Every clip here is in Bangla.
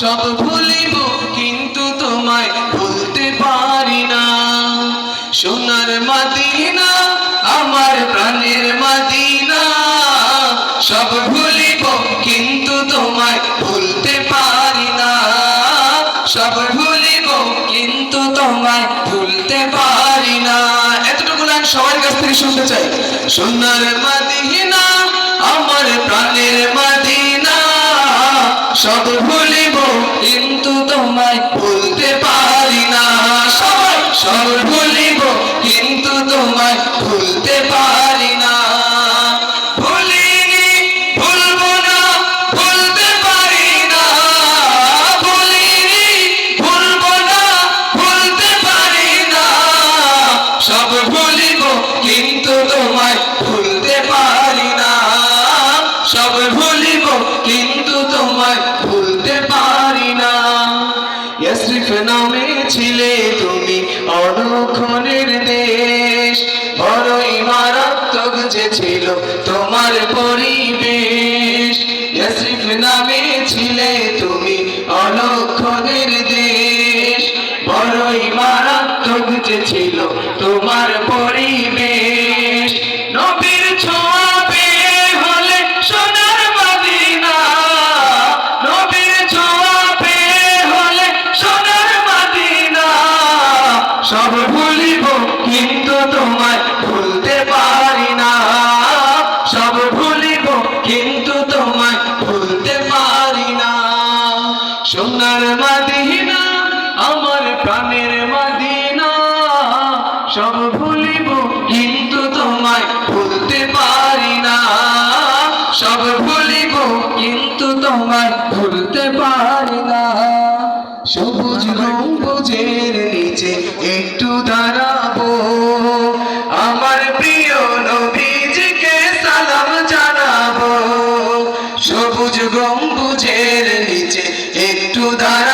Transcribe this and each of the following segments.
সব ভুলিব, কিন্তু তোমায় ভুলতে পারি না। সোনার মাদিনা, আমার প্রাণের মাদিনা। সব ভুলিব, কিন্তু তোমায় ভুলতে পারি না। সব ভুলিব, কিন্তু তোমায় ভুলতে পারি না। এতটুকু লাইন সবার কাছ থেকে শুনতে চাই। সোনার মাদিনা, আমার প্রাণের মাদিনা। সব ভুলিব, কিন্তু তোমায় ভুলতে পারি না। সবাই সব ভুলিব, কিন্তু তোমায় ভুলতে পারি না। না পারি না, ভুলতে পারি না। সব ভুলিব, কিন্তু তোমায় ইয়াসরিফ নামে ছিলে তুমি অনুক্ষণের দেশ। বড়ই মারাত্মক যে ছিল তোমার পরিবেশ। ইয়াসরিফ নামে ছিলে তুমি অলক্ষণের দেশ। বড়ই মারাত্মক যে ছিল তোমার পরিবেশ। কিন্তু তোমায় ভুলতে পারি না। সবুজ গম্বুজের নিচে একটু দাঁড়াবো। আমার প্রিয় নবীজিকে সালাম জানাব। সবুজ গম্বুজের নিচে একটু দাঁড়াবো।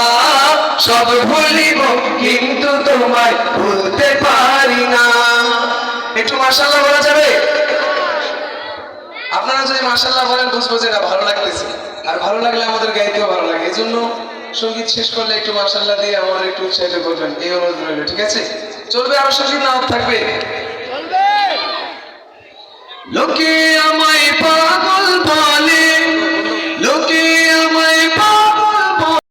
সব ভুলিব কিন্তু তোমায় ভুলতে পারি না। একটু মার্শাল্লাহ বলা যাবে? আপনারা যদি মার্শাল্লাহ বলেন বুঝব যে না ভালো লাগতেছে। আর ভালো লাগলে আমাদের গাইতেও ভালো লাগে। এই জন্য সংগীত শেষ করলে একটু মার্শাল্লাহ দিয়ে আমার একটু উৎসাহিত করবেন। এই অনুরোধ রইল ঠিক আছে? চলবে আরও সংগীত নাম থাকবে। লোকে